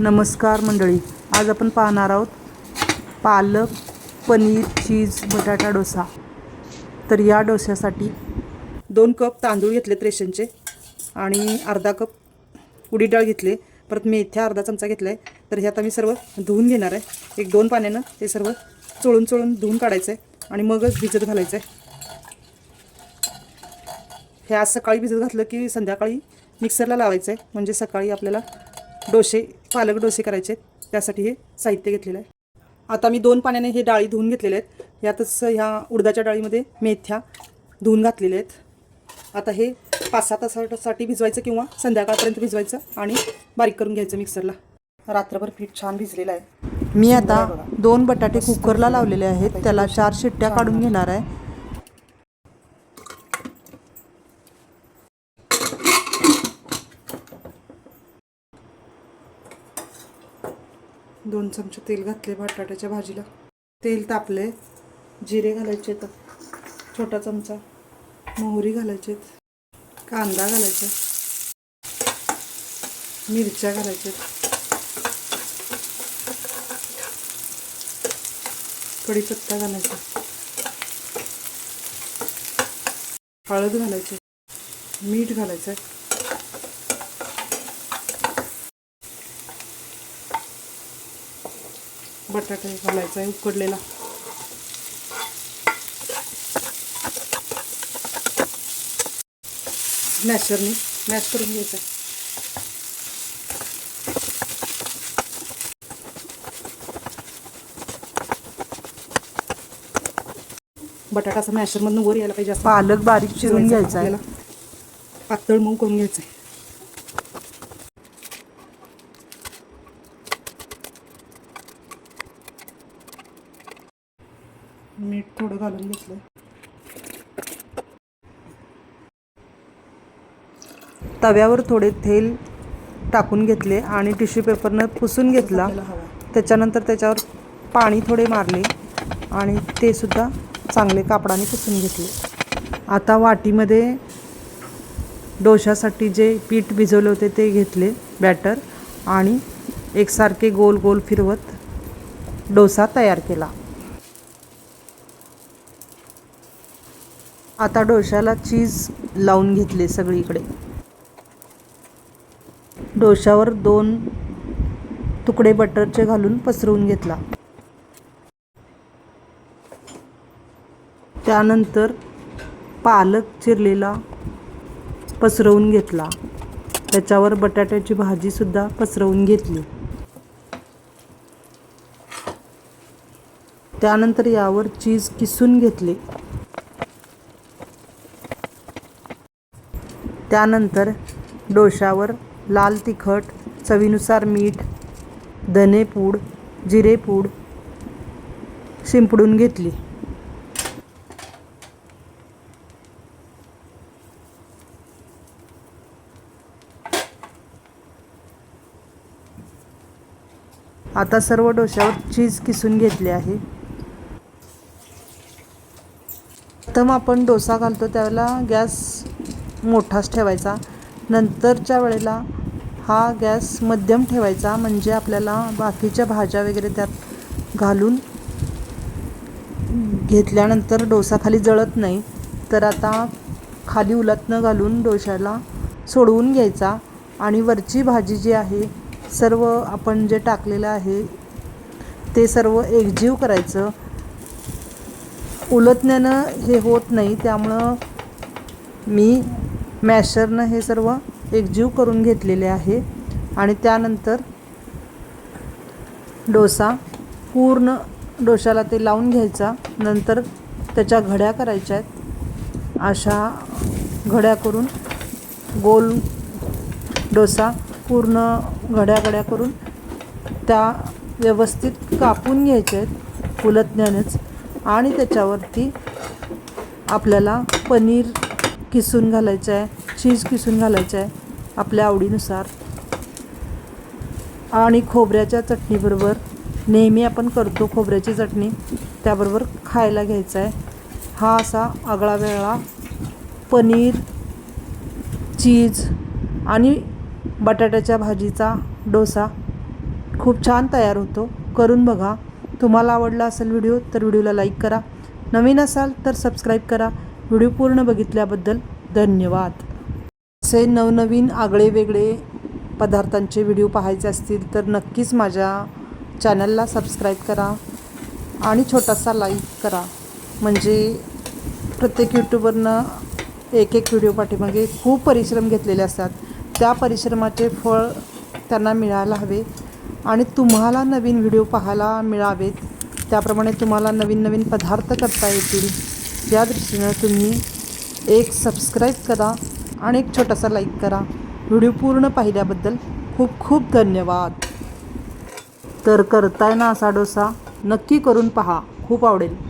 नमस्कार मंडळी. आज आपण पाहणार आहोत पालक पनीर चीज बटाटा डोसा. तर या डोस्यासाठी दोन कप तांदूळ घेतलेत रेशनचे आणि अर्धा कप उडीद डाळ घेतली. परत मेथ्या अर्धा चमचा घेतला आहे तर हे आता मी सर्व धुवून घेणार आहे. एक दोन पाण्यानं ते सर्व चोळून चोळून धुवून काढायचं आहे आणि मगच भिजत घालायचं आहे हे आज सकाळी भिजत घातलं की संध्याकाळी मिक्सरला लावायचं आहे म्हणजे सकाळी आपल्याला डोसे पालक डोसे करायचे आहेत. त्यासाठी हे साहित्य घेतलेलं आहे. आता मी दोन पाण्याने हे डाळी धुवून घेतलेले आहेत. यातच ह्या उडदाच्या डाळीमध्ये मेथ्या धुवून घातलेल्या आहेत. आता हे पाच सहा तासासाठी भिजवायचं किंवा संध्याकाळपर्यंत भिजवायचं आणि बारीक करून घ्यायचं मिक्सरला. रात्रभर पीठ छान भिजलेलं आहे. मी आता दोन बटाटे कुकरला लावलेले आहेत. त्याला चार शिट्ट्या काढून घेणार आहे. दोन चमचे तेल घातले बटाट्याच्या भाजीला. तेल तापले जिरे घालायचे तर छोटा चमचा. मोहरी घालायचे कांदा घालायचे मिरच्या घालायचे कढीपत्ता घालायचा हळद घालायचे मीठ घालायचं बटाटे घालायचा आहे उकडलेला. मॅशरनी मॅश करून घ्यायचं बटाटा असं मॅशरमधून वर यायला पाहिजे पालक बारीक चिरून घ्यायचा आहे. पातळ मऊ करून घ्यायचं आहे. मीठ थोडं घालून घेतलं तव्यावर थोडे तेल टाकून घेतले आणि टिश्यू पेपरनं पुसून घेतला. त्याच्यानंतर त्याच्यावर पाणी थोडे मारले आणि ते सुद्धा चांगले कापडाने पुसून घेतले. आता वाटीमध्ये डोशासाठी जे पीठ भिजवले होते ते घेतले बॅटर आणि एकसारखे गोल गोल फिरवत डोसा तयार केला. आता डोशाला चीज लावून घेतले सगळीकडे. डोशावर दोन तुकडे बटरचे घालून पसरवून घेतला. त्यानंतर पालक चिरलेला पसरवून घेतला. त्याच्यावर बटाट्याची भाजीसुद्धा पसरवून घेतली. त्यानंतर यावर चीज किसून घेतले. त्यानंतर डोशावर लाल तिखट चवीनुसार मीठ धनेपूड जिरेपूड शिंपडून घेतली. आता सर्व डोश्यावर चीज किसून घेतले आहे. प्रथम आपण डोसा घालतो त्यावेळेला गॅस मोठाच ठेवायचा. नंतरच्या वेळेला हा गॅस मध्यम ठेवायचा म्हणजे आपल्याला बाकीच्या भाज्या वगैरे त्यात घालून घेतल्यानंतर डोसा खाली जळत नाही. तर आता खाली उलतनं घालून डोशाला सोडवून घ्यायचा आणि वरची भाजी जी आहे सर्व आपण जे टाकलेलं आहे ते सर्व एकजीव करायचं. उलतण्यानं हे होत नाही त्यामुळं मी मॅशरनं हे सर्व एकजीव करून घेतलेले आहे. आणि त्यानंतर डोसा पूर्ण डोशाला ते लावून घ्यायचा. नंतर त्याच्या घड्या करायच्या आहेत. अशा घड्या करून गोल डोसा पूर्ण घड्या घड्या करून त्या व्यवस्थित कापून घ्यायच्या आहेत उलटण्यानेच. आणि त्याच्यावरती आपल्याला पनीर किसून घालायचं आहे चीज किसून घालायचं आहे आपल्या आवडीनुसार. आणि खोबऱ्याच्या चटणीबरोबर नेहमी आपण करतो खोबऱ्याची चटणी त्याबरोबर खायला घ्यायचं आहे. हा असा आगळा वेगळा पनीर चीज आणि बटाट्याच्या भाजीचा डोसा खूप छान तयार होतो. करून बघा. तुम्हाला आवडला असेल व्हिडिओ तर व्हिडिओला लाईक करा. नवीन असाल तर सबस्क्राईब करा. व्हिडिओ पूर्ण बघितल्याबद्दल धन्यवाद. असे नवनवीन आगळे वेगळे पदार्थांचे व्हिडिओ पाहायचे असतील तर नक्कीच माझ्या चॅनलला सबस्क्राईब करा आणि छोटासा लाईक करा. म्हणजे प्रत्येक यूट्यूबरनं एक एक व्हिडिओ पाठीमागे खूप परिश्रम घेतलेले असतात. त्या परिश्रमाचे फळ त्यांना मिळायला हवे आणि तुम्हाला नवीन व्हिडिओ पाहायला मिळावेत. त्याप्रमाणे तुम्हाला नवीन नवीन पदार्थ करता येतील. या दृष्टीनं तुम्ही एक सबस्क्राईब करा आणि एक छोटासा लाईक करा. व्हिडिओ पूर्ण पाहिल्याबद्दल खूप खूप धन्यवाद. तर करताय ना असा डोसा नक्की करून पहा. खूप आवडेल.